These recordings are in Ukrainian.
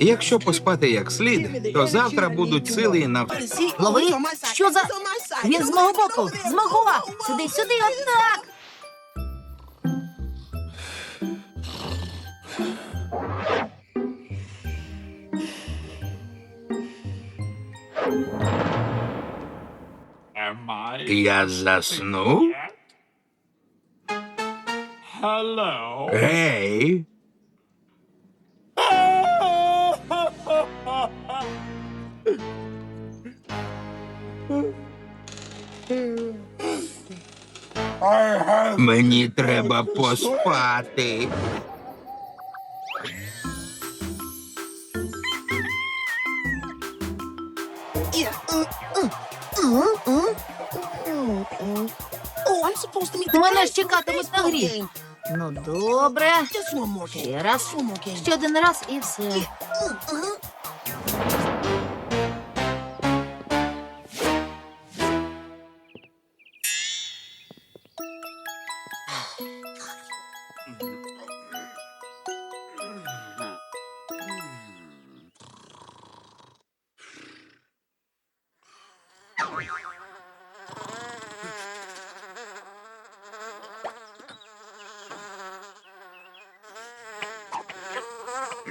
Якщо поспати як слід, то завтра будуть сили і на Лови, що за... Він з мого боку, з мого! Сюди, сюди, отак! Я заснув? Hello. Гей. Мені треба поспати. Мене ж чекатимуть на грі. Ну, добре. Ще раз. Ще один раз і все.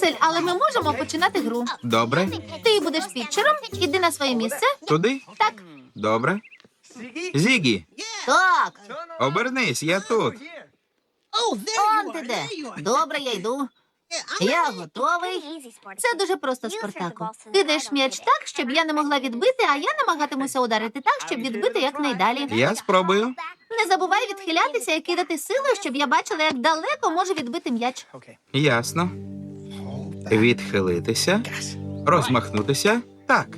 знаю, але ми можемо починати гру. Добре? Ти будеш пітчером, іди на своє місце. Туди? Так, Добре. Зігі, так. обернись, я тут. Он ти де. Добре, я йду. Я готовий. Це дуже просто, Спартаку. Кидаєш м'яч так, щоб я не могла відбити, а я намагатимуся ударити так, щоб відбити якнайдалі. Я спробую. Не забувай відхилятися і кидати силою, щоб я бачила, як далеко може відбити м'яч. Ясно. Відхилитися. Розмахнутися. Так.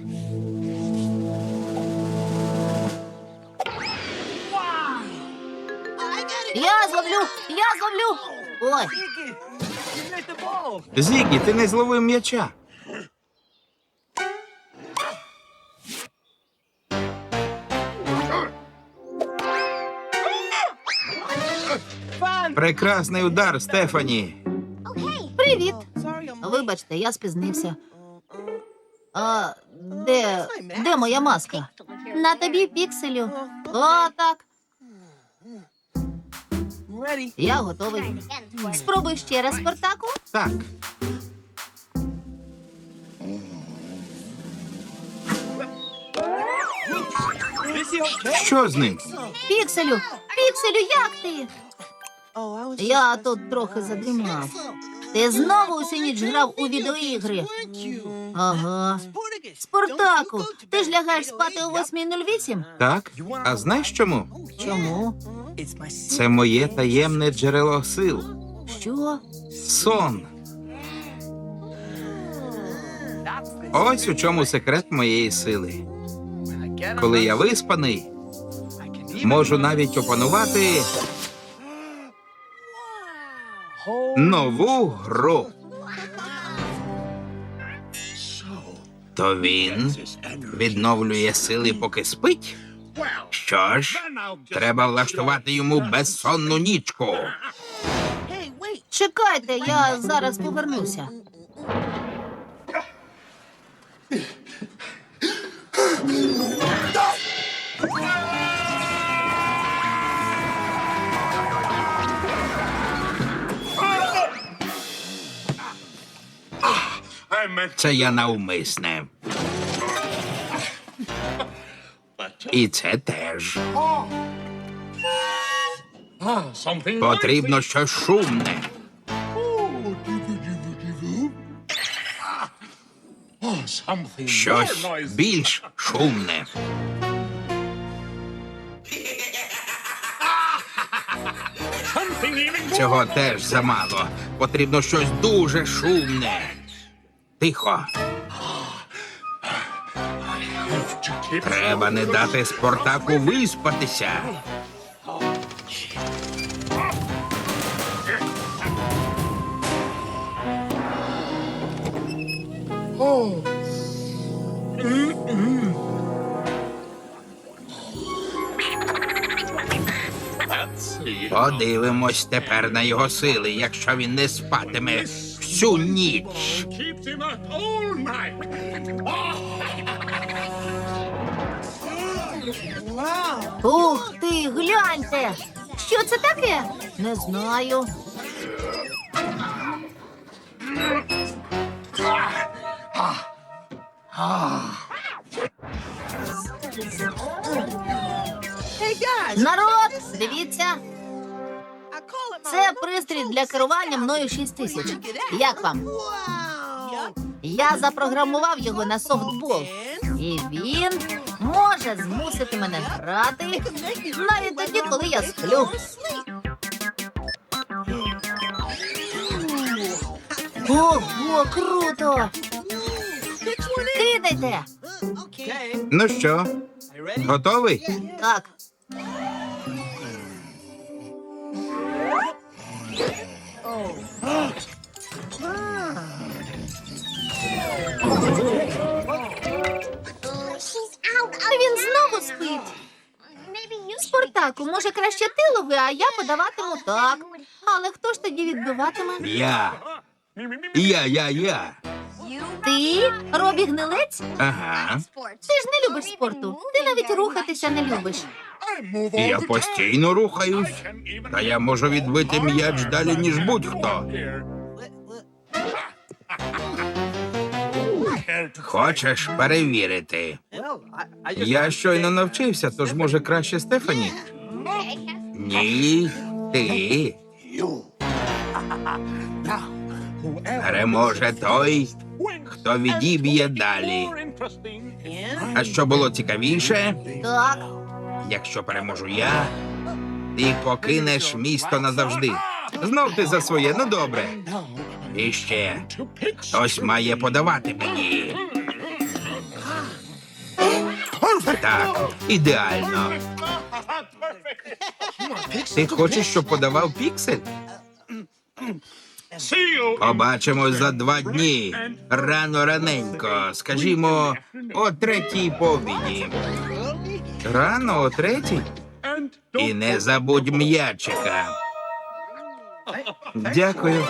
Я зловлю! Я зловлю! Ой, Зігі, ти не зловив м'яча. Прекрасний удар, Стефані. привіт! Вибачте, я спізнився. А де, де моя маска? На тобі пікселю. О, так. Я готовий. Спробуй ще раз, Спартаку. Так. Що з ним? Пікселю! Пікселю, як ти? Я тут трохи задрімав. Ти знову усю ніч грав у відеоігри. Ага. Спартаку, ти ж лягаєш спати о 8.08? Так? А знаєш чому? Чому? Це моє таємне джерело сил. Що? Сон. Ось у чому секрет моєї сили. Коли я виспаний, можу навіть опанувати нову гру. То він відновлює сили, поки спить? Що ж, треба влаштувати йому безсонну нічку. Чекайте, я зараз повернуся. Це я навмисне. І це теж. Потрібно щось шумне. Щось більш шумне. Цього теж замало. Потрібно щось дуже шумне. Тихо. Треба не дати Спартаку виспатися. Подивимось тепер на його сили, якщо він не спатиме всю ніч. Up all night. Ух ти, гляньте! Що це таке? Не знаю. Народ, дивіться, це пристрій для керування мною 6 тисяч. Як вам? Я запрограмував його на софтбол. І він може змусити мене грати навіть тоді, коли я сплю. Ого, круто! Кидайте! Ну що, готовий? Так. Він знову спить. Спартаку, може краще ти лови, а я подаватиму так. Але хто ж тоді відбиватиме? Я. Я, я, я. Ти, Робі Гнилець? Ага. Ти ж не любиш спорту. Ти навіть рухатися не любиш. Я постійно рухаюсь. Та я можу відбити м'яч далі, ніж будь-хто. Хочеш перевірити? Я щойно навчився, тож може краще Стефані? Ні, ти. Переможе той, хто відіб'є далі. А що було цікавіше, якщо переможу я, ти покинеш місто назавжди. Знов ти за своє, ну добре. І ще хтось має подавати мені. Так, ідеально. Ти хочеш, щоб подавав піксель? See you. Побачимо за два дні. Рано раненько. Скажімо, о третій повіді. Рано о третій? І не забудь м'ячика. Дякую.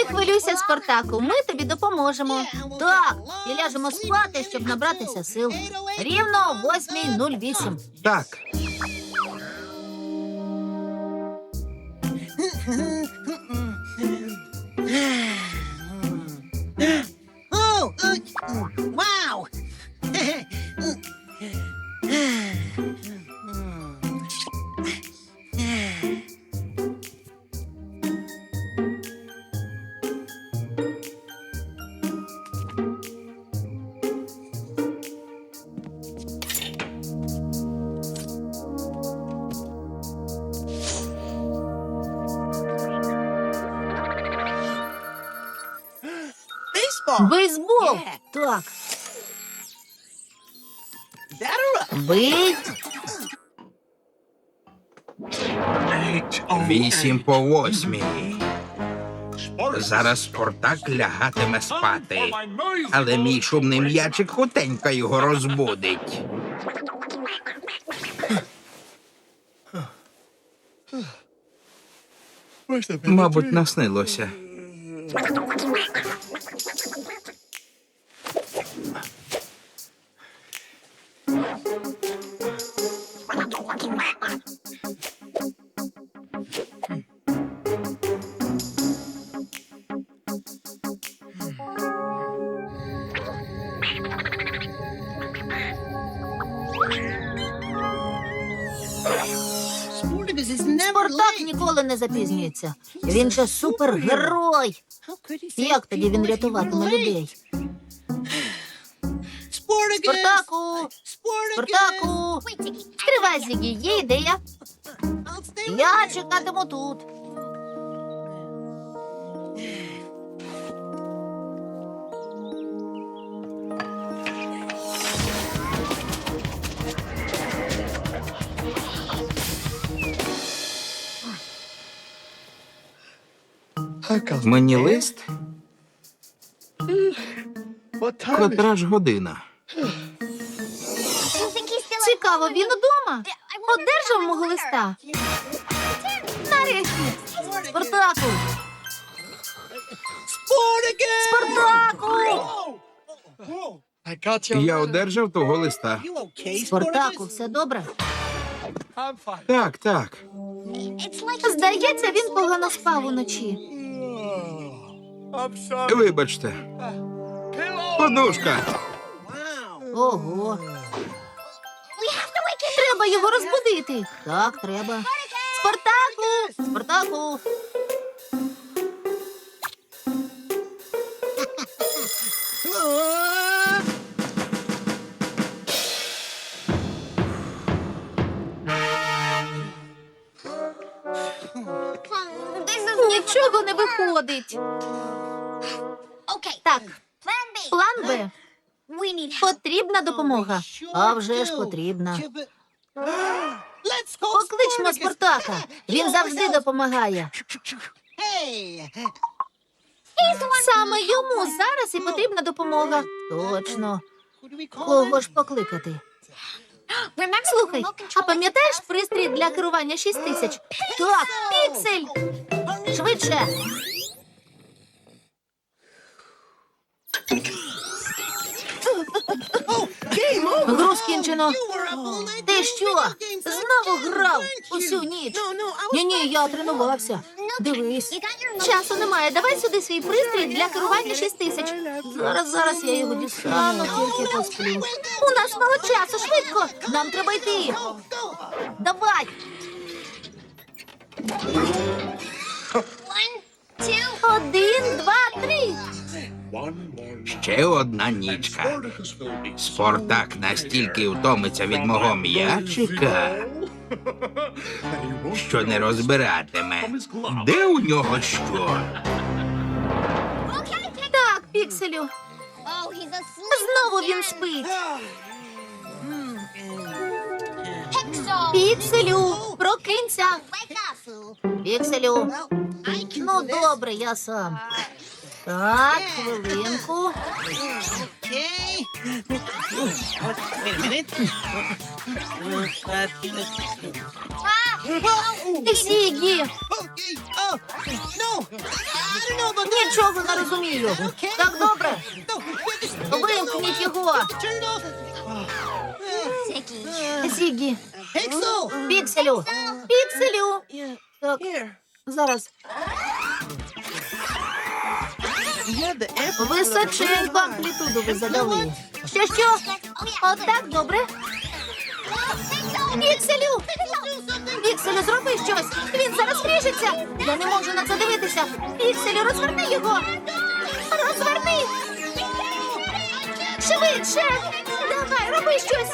Не хвилюйся, Спартаку, ми тобі допоможемо. Так, і ляжемо спати, щоб набратися сил. Рівно о 8.08. Так. Сім по восьмій. Зараз Спартак лягатиме спати, але мій шумний м'ячик хутенько його розбудить. Мабуть, наснилося. Ніколи не запізнюється. Він же супергерой. Як тоді він рятуватиме людей? Спартаку! Спартаку! Стривай, Зігі, є ідея. Я чекатиму тут. Мені лист? Котра ж година? Цікаво, він удома? Одержав мого листа? Нарешті! Спартаку! Спартаку! Я одержав того листа. Спартаку, все добре? Так, так. Здається, він погано спав уночі. Вибачте. Подушка. Ого. Треба його розбудити. Так, треба. Спартаку! Спартаку! Нічого не виходить. Так, план Б. Потрібна допомога. А вже ж потрібна. Покличмо. Спартака. Він завжди допомагає. Саме йому зараз і потрібна допомога. Точно. Кого ж покликати? Слухай, а пам'ятаєш пристрій для керування 6 тисяч? Так, піксель! Швидше! Гру скінчено. Ти що? Знову грав усю ніч? Ні, ні, я тренувався. Дивись. Часу немає. Давай сюди свій пристрій для керування 6 тисяч. Зараз, зараз я його дістану, тільки посплю. У нас мало часу, швидко. Нам треба йти. Давай. Один, два, три. Ще одна нічка. Спартак настільки втомиться від мого м'ячика, що не розбиратиме. Де у нього що? Так, пікселю. Знову він спить. Пікселю, прокинься. Пікселю. Ну, добре, я сам. Так, хвилинку. Okay. Wait a minute. Зігі, Okay. Oh, no. I don't know about that. нічого не розумію. Так, добре, No, wait, this- вимкніть його. Turn it off. Зігі, Pixel. пікселю, пікселю. Yeah. Так, Here. зараз. Височеньку амплітуду ви задали. Що, що? Отак, добре? Пікселю! Пікселю, зроби щось! Він зараз ріжеться! Я не можу на це дивитися! Пікселю, розверни його! Розверни! Швидше! Давай, роби щось!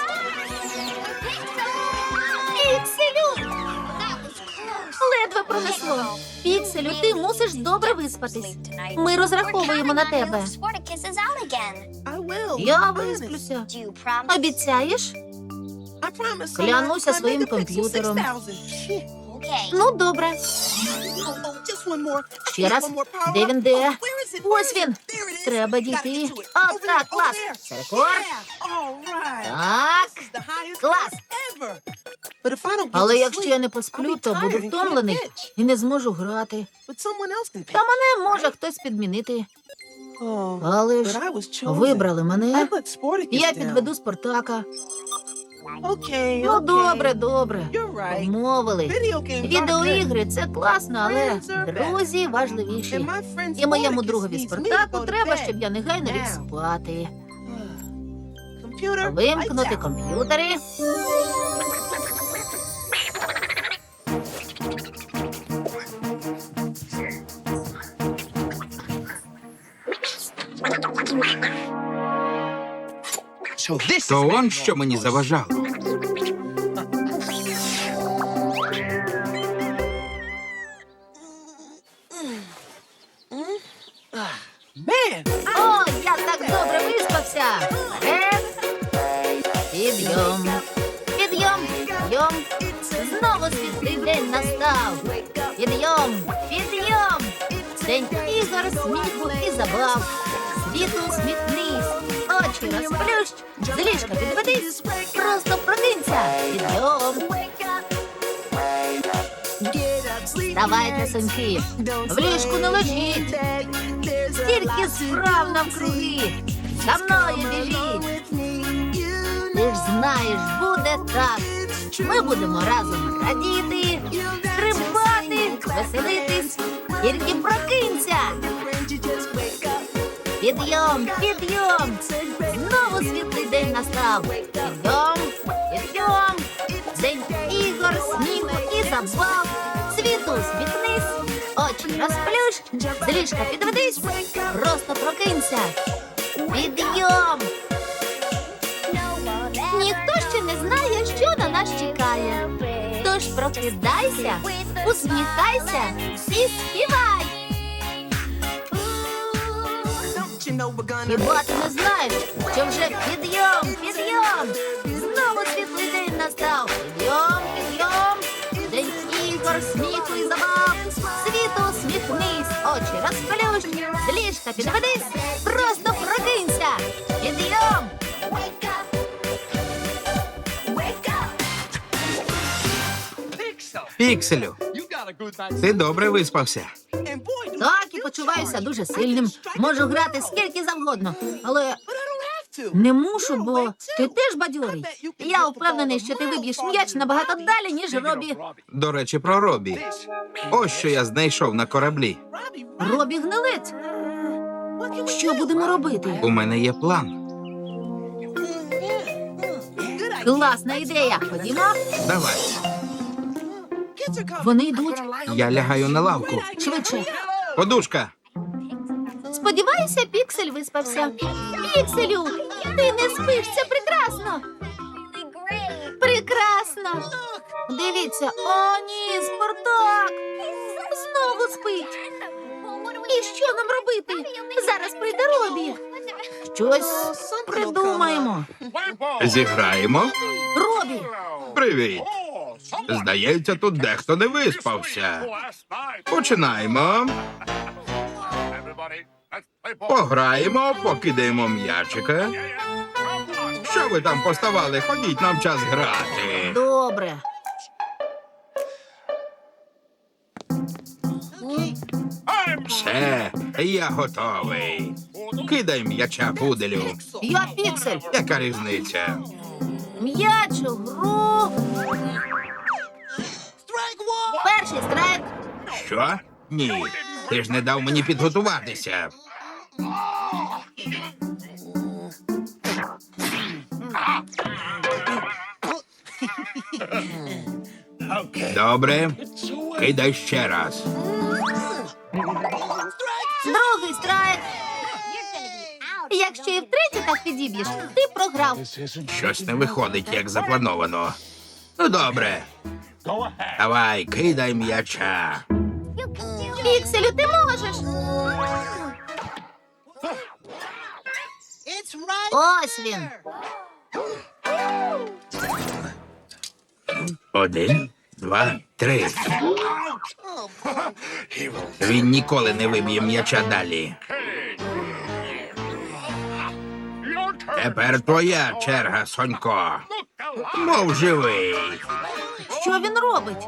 Пронесло. Пікселю, ти мусиш добре виспатись. Ми розраховуємо на тебе. Я висплюся. Обіцяєш? Клянуся своїм комп'ютером. 6000. Ну, добре. Oh, oh, Ще раз. Де він де? Oh, Ось він. Треба дійти. О, так, клас. Це рекорд. Так. Клас. Але якщо я не посплю, то буду втомлений і не зможу грати. Та мене може хтось підмінити. Oh, Але ж вибрали мене. Я підведу Спартака. Okay, Ну okay. добре, добре. Мовили. Відеоігри це класно, але друзі важливіші. And my friend І моєму другові Спартаку треба, щоб я негайно ліг спати. Вимкнути комп'ютери. То он що мені заважало. О, я так добре виспався. Вперед. Підйом. Підйом. Підйом. Знову світлий день настав. Підйом. Підйом. День ігор, сміху і забав. Світу усміхнись. Очі розплющ. З ліжка підведись. Просто прокинься. Підйом. Вставайте, синки. В ліжку не лежіть. Стільки справ навкруги. За мною біжіть. Ти ж знаєш, буде так. Ми будемо разом радіти, стрибати, веселитись. Тільки прокинься. Підйом, підйом. Знову світлий день настав. Підйом, підйом. День ігор, сміху і забав. Світу усміхнись, очі розплющ, з ліжка підведись, просто прокинься. Підйом. Ніхто ще не знає, що на нас чекає. Тож прокидайся, усміхайся і співай. Хіба ти не знаєш, що вже підйом, підйом. Знову світлий день настав. Підйом, підйом. День ігор, сміху і забав. Світу усміхнись, очі розплющ, з ліжка підведись, просто прокинься. Підйом. Пікселю, ти добре виспався. Почуваюся дуже сильним. Можу грати скільки завгодно, але не мушу, бо ти теж бадьорий. Я впевнений, що ти виб'єш м'яч набагато далі, ніж Робі. До речі, про Робі. Ось що я знайшов на кораблі. Робі гнилець. Що будемо робити? У мене є план. Класна ідея. Ходімо. Давай. Вони йдуть Я лягаю на лавку. швидше. Подушка. Сподіваюся, Піксель виспався. Пікселю, ти не спиш, це прекрасно. Прекрасно. Дивіться, о, ні, Спартак. Знову спить. І що нам робити? Зараз прийде Робі. Щось придумаємо. Зіграємо. Робі, Привіт. Здається, тут дехто не виспався. Починаємо. Пограємо, покидаємо м'ячика. Що ви там поставали? Ходіть нам час грати. добре. Все, я готовий. Кидай м'яча пуделю. Я Піксель. Яка різниця? М'яч у гру. Перший страйк. Що? Ні. Ти ж не дав мені підготуватися. Добре. Кидай ще раз. Другий страйк. Якщо і втретє так підіб'єш, ти програв. Щось не виходить, як заплановано. Ну, добре. Давай, кидай м'яча. Пікселю, ти можеш. Ось він. Один, два, три. Він ніколи не виб'є м'яча далі. Тепер твоя черга, Сонько. Мов живий. Що він робить?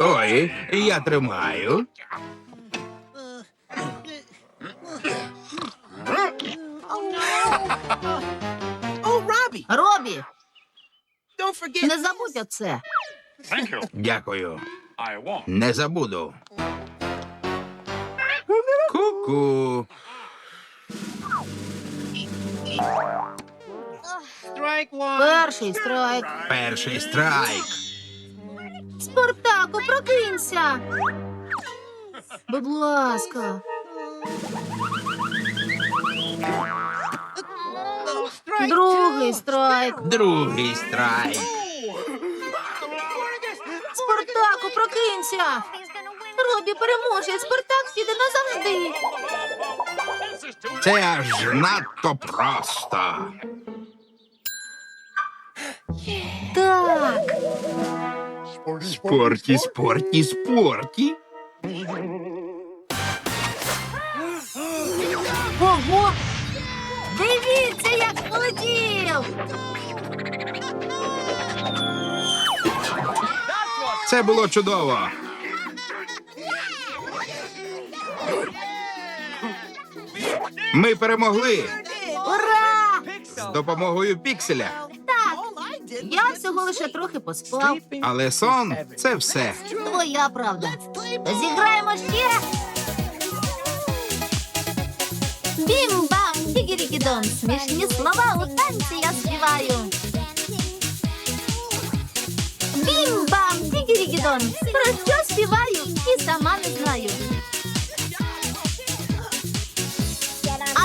Ой, я тримаю. Робі, не забудь оце. Дякую. Не забуду. Ку-ку. Перший страйк. Перший страйк. Спартаку, прокинься. Будь ласка. Другий страйк. Другий страйк. Спартаку, прокинься. Робі переможе, Спартак піде назавжди. Це аж надто просто. Так, Спорті, спорті, спорті. ого! Дивіться, як полетів! Це було чудово. Ми перемогли Ура! з допомогою пікселя. Так, я всього лише трохи поспав. Але сон це все. Твоя правда. Зіграємо ще. Бім-бам, дігірігідон. Смішні слова у танці я співаю. Бім-бам, дігірігідон. Про що співаю і сама не знаю.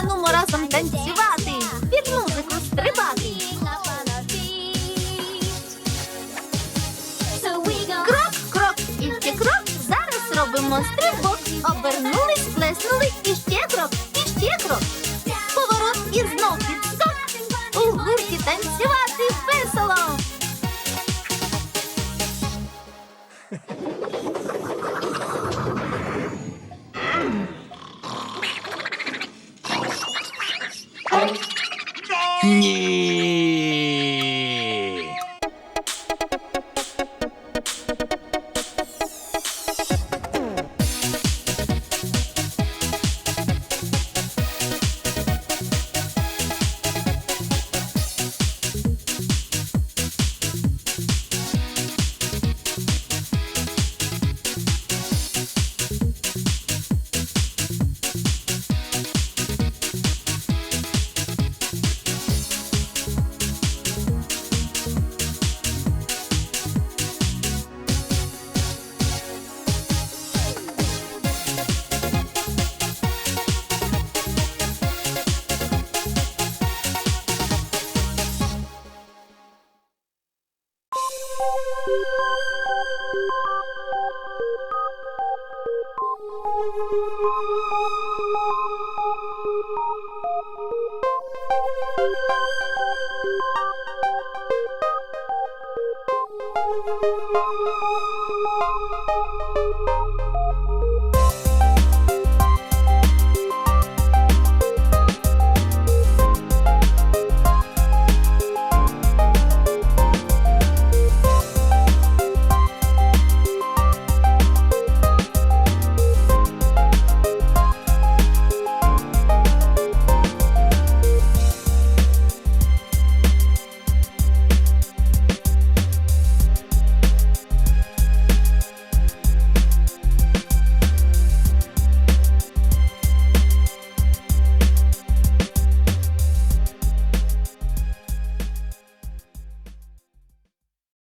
Анумо разом танцювати, під музику стрибати. Крок, крок, і ще крок. Зараз робимо стрибок. Обернулись, плеснули, і ще крок,